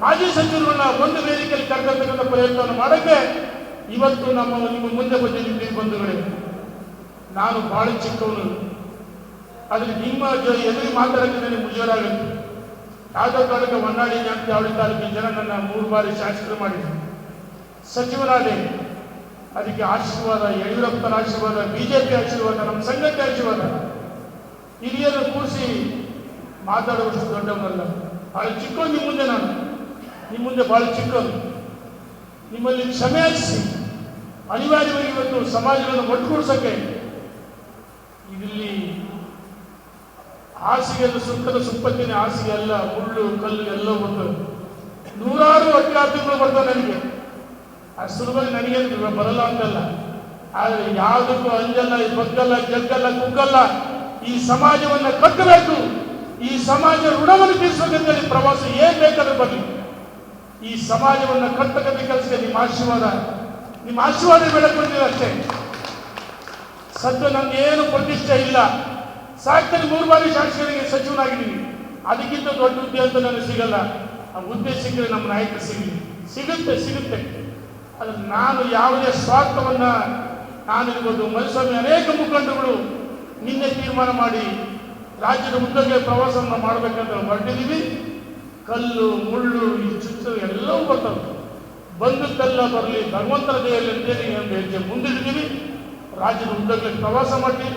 ಮಾಜಿ ಸಚಿವರುಗಳನ್ನ ಒಂದು ವೇದಿಕೆಯಲ್ಲಿ ಕರೆತಕ್ಕಂಥ ಪ್ರಯತ್ನವನ್ನು ಮಾಡಕ್ಕೆ ಇವತ್ತು ನಮ್ಮ ನಿಮ್ಮ ಮುಂದೆ ಬಂದಿದ್ದೀವಿ ಬಂಧುಗಳೇ ನಾನು ಬಹಳ ಚಿಕ್ಕವನು. ಆದ್ರೆ ನಿಮ್ಮ ಎದುರು ಮಾತಾಡಕ್ಕೆ ನನಗೆ ಮುಜುಗರಾಗುತ್ತೆ ಯಾವುದೋ ಕಾಲಕ್ಕೆ ಹೊನ್ನಾಳಿ ಅಂತ ಯಾವಳಿ ತಾಲೂಕಿನ ಜನ ನನ್ನ ಮೂರು ಬಾರಿ ಶಾಸಕರು ಮಾಡಿದ್ರು. ಸಚಿವರಾದೆ. ಅದಕ್ಕೆ ಆಶೀರ್ವಾದ, ಯಡಿಯೂರಪ್ಪನ ಆಶೀರ್ವಾದ, ಬಿಜೆಪಿ ಆಶೀರ್ವಾದ, ನಮ್ಮ ಸಂಘಕ್ಕೆ ಆಶೀರ್ವಾದ. ಹಿರಿಯರು ಕೂರಿಸಿ ಮಾತಾಡುವಷ್ಟು ದೊಡ್ಡವನಲ್ಲ. ಬಹಳ ಚಿಕ್ಕವನು ನಿಮ್ಮ ಮುಂದೆ ನಾನು. ನಿಮ್ಮ ಮುಂದೆ ಬಹಳ ಚಿಕ್ಕದು ನಿಮ್ಮಲ್ಲಿ ಕ್ಷಮೆ ಹಚ್ಚಿಸಿ ಅನಿವಾರ್ಯವಾಗಿ ಇವತ್ತು ಸಮಾಜವನ್ನು ಒಟ್ಟುಗೂಡಿಸಕ್ಕೆ ಇಲ್ಲಿ ಹಾಸಿಗೆಲ್ಲ ಸುಂಕದ ಸುಪ್ಪತ್ತಿನ ಹಾಸಿಗೆ ಅಲ್ಲ ಮುಳ್ಳು ಕಲ್ಲು ಎಲ್ಲ ಬಂದು ನೂರಾರು ಅಭ್ಯರ್ಥಿಗಳು ಬರ್ತವೆ ನನಗೆ. ಅಷ್ಟು ಸುಲಭವಾಗಿ ನನಗೇನು ಬರಲ್ಲ ಅಂತಲ್ಲ. ಆದರೆ ಯಾವುದಕ್ಕೂ ಅಂಜಲ್ಲ, ಬಗ್ಗಲ್ಲ, ಜಗ್ಗಲ್ಲ, ಕುಗ್ಗಲ್ಲ, ಈ ಸಮಾಜವನ್ನ ಕಟ್ಟಬೇಕು ಈ ಸಮಾಜ ಋಣವನ್ನು ತೀರಿಸಬೇಕಂತೇಳಿ ಪ್ರವಾಸ ಏನ್ ಬೇಕಾದ್ರೂ ಬರಲಿ. ಈ ಸಮಾಜವನ್ನು ಕಟ್ಟತಕ್ಕಂಥ ಕೆಲಸಕ್ಕೆ ನಿಮ್ಮ ಆಶೀರ್ವಾದ. ನಿಮ್ಮ ಆಶೀರ್ವಾದ ಬೆಳಕೊಂಡಿದೆ ಅಷ್ಟೇ. ಸದ್ಯ ನನಗೇನು ಪ್ರತಿಷ್ಠೆ ಇಲ್ಲ. ಸಾಕ್ತಾನೆ ಮೂರು ಬಾರಿ ಶಾಸಕರಿಗೆ ಸಚಿವನಾಗಿದ್ದೀನಿ. ಅದಕ್ಕಿಂತ ದೊಡ್ಡ ಹುದ್ದೆ ಅಂತ ನನಗೆ ಸಿಗಲ್ಲ. ಆ ಹುದ್ದೆ ಸಿಕ್ಕರೆ ನಮ್ಮ ನಾಯಕ ಸಿಗಲಿ. ಸಿಗುತ್ತೆ ಸಿಗುತ್ತೆ. ಅದು ನಾನು ಯಾವುದೇ ಸ್ವಾರ್ಥವನ್ನ ನಾನಿರ್ಬೋದು ಮರುಸ್ವಾಮಿ ಅನೇಕ ಮುಖಂಡಗಳು ನಿನ್ನೆ ತೀರ್ಮಾನ ಮಾಡಿ ರಾಜ್ಯದ ಉದ್ದಕ್ಕೆ ಪ್ರವಾಸವನ್ನು ಮಾಡಬೇಕಂತ ಹೊರಟಿದ್ದೀವಿ. ಕಲ್ಲು, ಮುಳ್ಳು, ಈ ಚುಚ್ಚು ಎಲ್ಲವೂ ಬರ್ತವೆ. ಕಲ್ಲ ಬರಲಿ ಭಗವಂತರ ದಯೆಯಲ್ಲಿ ಅಂತೇಳಿ ಒಂದು ಹೆಜ್ಜೆ ಮುಂದಿಡ್ತೀವಿ. ರಾಜ್ಯದ ಉದ್ದಕ್ಕೆ ಪ್ರವಾಸ ಮಾಡ್ತೀವಿ.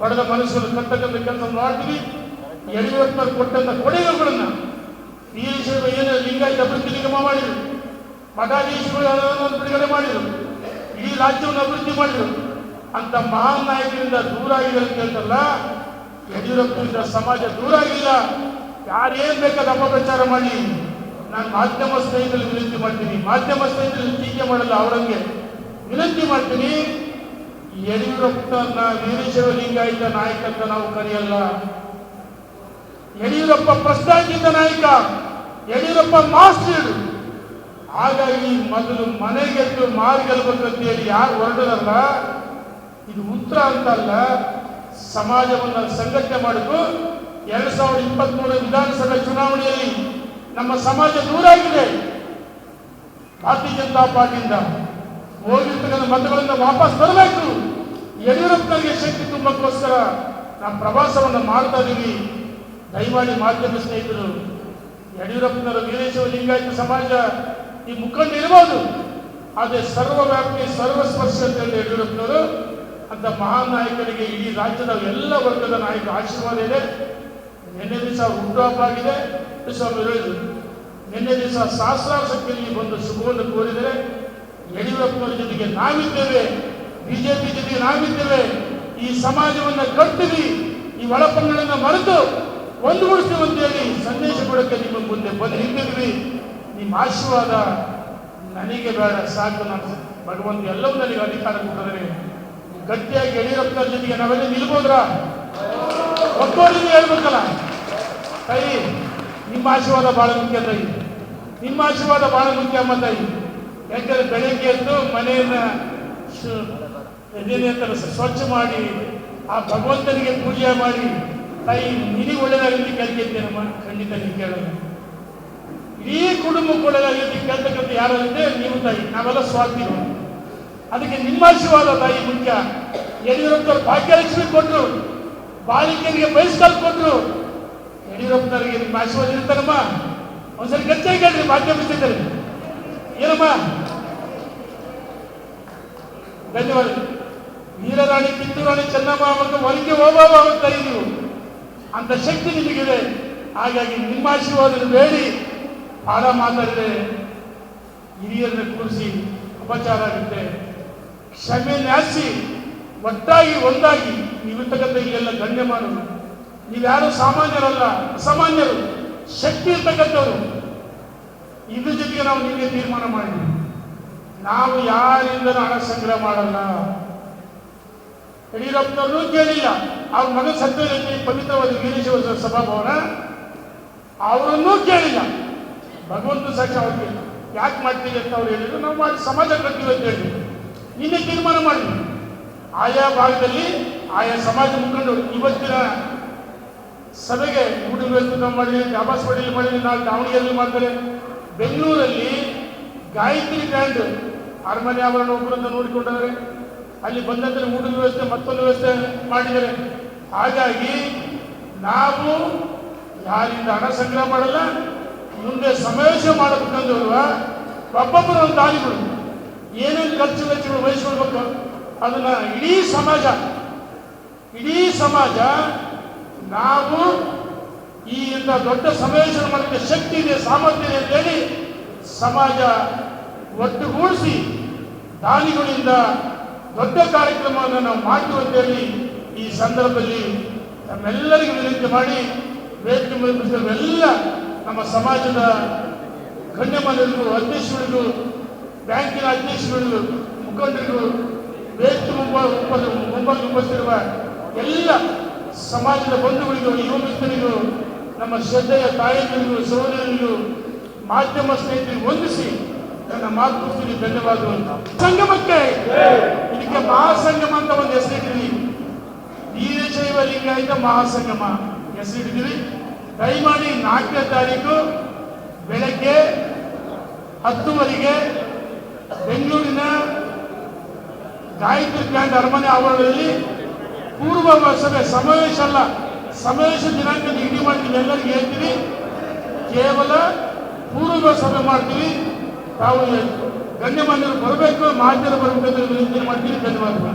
ಪಡೆದ ಮನಸ್ಸನ್ನು ಕಟ್ಟಕ್ಕಂಥ ಕೆಲಸ ಮಾಡ್ತೀವಿ. ಯಡಿಯೂರಪ್ಪ ಕೊಟ್ಟಂತ ಕೊಡುಗೆಗಳನ್ನ ವಿಷಯ ಏನು ಲಿಂಗಾಯಿತ ಅಭಿವೃದ್ಧಿ ನಿಗಮ ಮಾಡಿದರು ಮಠಾಧೀಶಗಳು ಬಿಡುಗಡೆ ಮಾಡಿದರು, ಇಡೀ ರಾಜ್ಯವನ್ನು ಅಭಿವೃದ್ಧಿ ಮಾಡಿದರು. ಅಂತ ಮಹಾನ್ ನಾಯಕರಿಂದ ದೂರ ಹೇಳ್ತಲ್ಲ ಯಡಿಯೂರಪ್ಪನಿಂದ ಸಮಾಜ ದೂರ ಆಗಿಲ್ಲ ಯಾರೇನ್ ಬೇಕಾದ ಅಪಪ್ರಚಾರ ಮಾಡಲಿ ನಾನು ಮಾಧ್ಯಮ ಸ್ನೇಹಿತರಲ್ಲಿ ವಿನಂತಿ ಮಾಡ್ತೀನಿ. ಮಾಧ್ಯಮ ಸ್ನೇಹಿತರಲ್ಲಿ ಟೀಕೆ ಮಾಡಲ್ಲ ಅವರಂಗೆ ವಿನಂತಿ ಮಾಡ್ತೀನಿ. ಯಡಿಯೂರಪ್ಪನ ವೀರೇಶ್ವರ ಲಿಂಗಾಯತ ನಾಯಕ ಅಂತ ನಾವು ಕರೆಯಲ್ಲ. ಯಡಿಯೂರಪ್ಪ ಪ್ರಸ್ತಾಪಿತ ನಾಯಕ, ಯಡಿಯೂರಪ್ಪ ಮಾಸ್ಟರ್. ಹಾಗಾಗಿ ಮೊದಲು ಮನೆಗೆದ್ದು ಮಾರ್ಗೆಲ್ಬೇಕಂತ ಹೇಳಿ ಯಾರು ಹೊರಡೋದಲ್ಲ ಇದು ಉತ್ತರ ಅಂತಲ್ಲ ಸಮಾಜವನ್ನು ಸಂಘಟನೆ ಮಾಡಿದ್ದು ಎರಡ್ ಸಾವಿರದ ಇಪ್ಪತ್ತ್ ಮೂರು ವಿಧಾನಸಭೆ ಚುನಾವಣೆಯಲ್ಲಿ ನಮ್ಮ ಸಮಾಜ ದೂರ ಆಗಿದೆ ಭಾರತೀಯ ಜನತಾ ಪಾರ್ಟಿಯಿಂದ ಹೋಗಿರ್ತಕ್ಕಂಥ ಮತಗಳನ್ನು ವಾಪಸ್ ಬರಬೇಕು ಯಡಿಯೂರಪ್ಪನಿಗೆ ಶಕ್ತಿ ತುಂಬಕ್ಕೋಸ್ಕರ ನಾವು ಪ್ರವಾಸವನ್ನು ಮಾಡ್ತಾ ಇದ್ದೀವಿ ದಯಮಾಡಿ ಮಾಧ್ಯಮ ಸ್ನೇಹಿತರು, ಯಡಿಯೂರಪ್ಪನವರ ವೀರೇಶ್ವರ ಲಿಂಗಾಯತ ಸಮಾಜ ಈ ಮುಖಂಡ ಇರಬಹುದು ಆದರೆ ಸರ್ವವ್ಯಾಪಿ ಸರ್ವಸ್ಪರ್ಶ ಅಂತ ಯಡಿಯೂರಪ್ಪನವರು ಅಂತ ಮಹಾನ್ ನಾಯಕರಿಗೆ ಇಡೀ ರಾಜ್ಯದ ಎಲ್ಲ ವರ್ಗದ ನಾಯಕರ ಆಶೀರ್ವಾದ ಇದೆ. ನಿನ್ನೆ ದಿವಸ ಹುಟ್ಟುಹಬ್ಬ ಆಗಿದೆ ಸ್ವಾಮಿ ಹೇಳಿದ್ರು ನಿನ್ನೆ ದಿವಸ ಸಹಸ್ರಾರು ಸಂಖ್ಯೆಯಲ್ಲಿ ಬಂದು ಶುಭವನ್ನು ಕೋರಿದರೆ ಯಡಿಯೂರಪ್ಪನ ಜೊತೆಗೆ ನಾವಿದ್ದೇವೆ, ಬಿಜೆಪಿ ಜೊತೆಗೆ ನಾವಿದ್ದೇವೆ. ಈ ಸಮಾಜವನ್ನು ಕಟ್ಟಿರಿ, ಈ ಒಳಪಂಗಳನ್ನು ಮರೆತು ಒಂದುಗೂಡಿಸ್ತೀವಿ ಅಂತೇಳಿ ಸಂದೇಶ ಕೊಡಕ್ಕೆ ನಿಮ್ಮ ಮುಂದೆ ಬಂದು ಹಿಂದಿದ್ವಿ ನಿಮ್ಮ ಆಶೀರ್ವಾದ ನನಗೆ ಬೇಡ, ಸಾಕು ನಾನು. ಭಗವಂತ ಎಲ್ಲವೂ ನನಗೆ ಅಧಿಕಾರ ಕೊಟ್ಟಿದ್ದಾರೆ. ಗಟ್ಟಿಯಾಗಿ ಯಡಿಯೂರಪ್ಪನ ಜೊತೆಗೆ ನಾವೆಲ್ಲ ನಿಲ್ಬೋದ್ರ? ಒಟ್ಟೋರಿಗೆ ಹೇಳ್ಬೇಕಲ್ಲ. ತಾಯಿ, ನಿಮ್ಮ ಆಶೀರ್ವಾದ ಬಹಳ ಮುಖ್ಯ ತಾಯಿ. ನಿಮ್ಮ ಆಶೀರ್ವಾದ ಬಹಳ ಮುಖ್ಯ ಅಮ್ಮ ತಾಯಿ. ಯಾಕಂದ್ರೆ ಬೆಳಗ್ಗೆ ಎದ್ದು ಮನೆಯನ್ನ ಸ- ಸ್ವಚ್ಛ ಮಾಡಿ, ಆ ಭಗವಂತನಿಗೆ ಪೂಜೆ ಮಾಡಿ. ತಾಯಿ, ನಿನಗೆ ಒಳ್ಳೆಯದಾಗಲಿ ಕೇಳ್ತಿದ್ದೇನಮ್ಮ? ಖಂಡಿತ ನೀವು ಕೇಳೋಣ ಇಡೀ ಕುಟುಂಬಕ್ಕೆ ಒಳ್ಳೆಯದಾಗಲಿ ಕೇಳ್ತಕ್ಕಂಥ ಅಂದರೆ ನೀವು ತಾಯಿ, ನಾವೆಲ್ಲ ಸ್ವಾತಿ ಅದಕ್ಕೆ ನಿಮ್ಮ ಆಶೀರ್ವಾದ ತಾಯಿ ಮುಖ್ಯ. ಯಡಿಯೂರಪ್ಪನವ್ರು ಭಾಗ್ಯಲಕ್ಷ್ಮಿ ಕೊಟ್ಟರು ಬಾಲಿಕೆಯರಿಗೆ ಬಯಸ್ಕಾಲ್ ಕೊಟ್ಟರು ಯಡಿಯೂರಪ್ಪನವರಿಗೆ ನಿಮ್ಮ ಆಶೀರ್ವಾದ ಇರ್ತಾರಮ್ಮ ಒಂದ್ಸರಿ ಗಚ್ಚಾಗಿ ಕೇಳ್ರಿ, ಭಾಗ್ಯ ಬಿಟ್ಟಿದ್ದಾರೆ ಏನಮ್ಮ? ಧನ್ಯವಾದ. ವೀರರಾಣಿ ಕಿತ್ತೂರಾಣಿ ಚೆನ್ನಮ್ಮ ಮತ್ತು ಒಲಿಕೆ ಓಬಾಬ ಅಂತ ನೀವು? ಅಂತ ಶಕ್ತಿ ನಿಮಗಿದೆ. ಹಾಗಾಗಿ ನಿಮ್ಮ ಆಶೀರ್ವಾದ ಬೇಡಿ. ಹಾಡ ಮಾತಾಡಿದೆ ಹಿರಿಯರನ್ನ ಕೂರಿಸಿ ಅಪಚಾರ ಆಗುತ್ತೆ. ಕ್ಷಮೆ ನ್ಯಾಸಿ. ಒಟ್ಟಾಗಿ ಒಂದಾಗಿ ನೀವಿರ್ತಕ್ಕಂಥ ಇಲ್ಲೆಲ್ಲ ಗಣ್ಯಮಾನರು ನೀವ್ಯಾರು ಸಾಮಾನ್ಯರಲ್ಲ, ಅಸಾಮಾನ್ಯರು, ಶಕ್ತಿ ಇರ್ತಕ್ಕಂಥವ್ರು. ಇದ್ರ ಜೊತೆಗೆ ನಾವು ನಿಮಗೆ ತೀರ್ಮಾನ ಮಾಡಿದ್ವಿ. ನಾವು ಯಾರಿಂದ ಹಣ ಸಂಗ್ರಹ ಮಾಡಲ್ಲ. ಯಡಿಯೂರಪ್ಪನವ್ರನ್ನೂ ಕೇಳಿಲ್ಲ. ಅವ್ರ ಮಗ ಸತ್ಯದಲ್ಲಿ ಪವಿತ್ರವಾದ ವೀರೇಶ್ವರ ಸಭಾಭವನ, ಅವರನ್ನೂ ಕೇಳಿಲ್ಲ. ಭಗವಂತ ಸಾಕ್ಷಿ ಅವ್ರಿಗೆ ಯಾಕೆ ಮಾಡ್ತೀವಿ ಅಂತ ಅವ್ರು ಹೇಳಿದ್ರು. ನಾವು ಸಮಾಜ ಕಟ್ತೀವಿ ಅಂತ ಹೇಳಿದ್ರು. ನಿನ್ನೆ ತೀರ್ಮಾನ ಮಾಡಿದ್ವಿ. ಆಯಾ ಭಾಗದಲ್ಲಿ ಆಯಾ ಸಮಾಜ ಮುಖಂಡರು ಇವತ್ತಿನ ಸಭೆಗೆ ಮೂಡಿಗೆಯಲ್ಲಿ ನಾವು ಮಾಡಿದ್ವಿ ಆಬಾಸ್ ಪಡೀಲಿ ಮಾಡಿದ್ವಿ ನಾಳೆ ದಾವಣಗೆರೆಯಲ್ಲಿ ಮಾಡ್ತಾರೆ. ಬೆಂಗಳೂರಲ್ಲಿ ಗಾಯತ್ರಿ ಬ್ಯಾಂಡ್ ಅರಮನೆ ಆವರಣ ಒಬ್ಬರಿಂದ ನೋಡಿಕೊಂಡಿದ್ದಾರೆ. ಅಲ್ಲಿ ಬಂದಂತೆ ಊಟದ ವ್ಯವಸ್ಥೆ, ಮತ್ತೊಂದು ವ್ಯವಸ್ಥೆ ಮಾಡಿದ್ದಾರೆ. ಹಾಗಾಗಿ ನಾವು ಯಾರಿಂದ ಹಣ ಸಂಗ್ರಹ ಮಾಡಲ್ಲ, ಮುಂದೆ ಸಮಾವೇಶ ಮಾಡಬೇಕಂದ್ರೆ ಒಬ್ಬೊಬ್ಬರ ಒಂದು ದಾರಿಗಳು ಏನೇನು ಖರ್ಚು ವೆಚ್ಚಗಳು ವಹಿಸ್ಕೊಳ್ಬೇಕು? ಅದನ್ನ ಇಡೀ ಸಮಾಜ ಇಡೀ ಸಮಾಜ ನಾವು ಈ ಇಂಥ ದೊಡ್ಡ ಸಮಾವೇಶನ ಮಾಡಲಿಕ್ಕೆ ಶಕ್ತಿ ಇದೆ, ಸಾಮರ್ಥ್ಯ ಇದೆ ಅಂತೇಳಿ ಸಮಾಜ ಒಟ್ಟುಗೂಡಿಸಿ ದಾನಿಗಳಿಂದ ದೊಡ್ಡ ಕಾರ್ಯಕ್ರಮವನ್ನು ನಾವು ಮಾಡ್ತೀವಿ ಅಂತೇಳಿ ಈ ಸಂದರ್ಭದಲ್ಲಿ ನಮ್ಮೆಲ್ಲರಿಗೂ ವಿನಂತಿ ಮಾಡಿ ವೇದಿಕೆ ಎಲ್ಲ ನಮ್ಮ ಸಮಾಜದ ಗಣ್ಯಮಾನ್ಯರಿಗೂ ಅಧ್ಯಕ್ಷಗಳಿಗೂ ಬ್ಯಾಂಕಿನ ಅಧ್ಯಕ್ಷಗಳಿಗೂ ಮುಖಂಡರಿಗೂ ವೇದಿಕೆ ಮುಂಬ ಮುಂಬ- ಮುಂಬಾಗಿ ಉಪಸ್ಥಿರುವ ಎಲ್ಲ ಸಮಾಜದ ಬಂಧುಗಳಿಗೂ ಯುವ ಮಿತ್ರರಿಗೂ ನಮ್ಮ ಶ್ರದ್ಧೆಯ ತಾಯಂದಿರಿಗೂ ಸಹೋದರಿಗೂ ಮಾಧ್ಯಮ ಸ್ನೇಹಿತರಿಗೆ ಹೊಂದಿಸಿ ನನ್ನ ಮಾತು ಮುಗಿಸಿ ಧನ್ಯವಾದಗಳು. ಸಂಗಮಕ್ಕೆ! ಇದಕ್ಕೆ ಮಹಾಸಂಗಮ ಅಂತ ಒಂದು ಹೆಸರಿಟ್ಟಿದ್ವಿ ವೀರಶೈವ ಲಿಂಗಾಯತ ಮಹಾಸಂಗಮ ಹೆಸರಿಟ್ಟಿದ್ವಿ ದಯಮಾಡಿ ನಾಲ್ಕನೇ ತಾರೀಕು ಬೆಳಗ್ಗೆ ಹತ್ತುವರೆಗೆ ಬೆಂಗಳೂರಿನ ಗಾಯತ್ರಿ ಬ್ಯಾಂಡ್ ಅರಮನೆ ಆವರಣದಲ್ಲಿ ಪೂರ್ವ ಸಭೆ ಸಮಾವೇಶ ಅಲ್ಲ, ಸಮಾವೇಶ ದಿನಾಂಕ ನಿಗದಿ ಮಾಡ್ತೀವಿ ಎಲ್ಲರಿಗೂ ಹೇಳ್ತೀವಿ ಕೇವಲ ಪೂರ್ವ ಸಭೆ ಮಾಡ್ತೀವಿ ತಾವು ಗಣ್ಯಮಾನ್ಯರು ಬರಬೇಕು, ಮಾಧ್ಯಮ ಬರಬೇಕು ಮಾಡ್ತೀವಿ ಧನ್ಯವಾದಗಳು.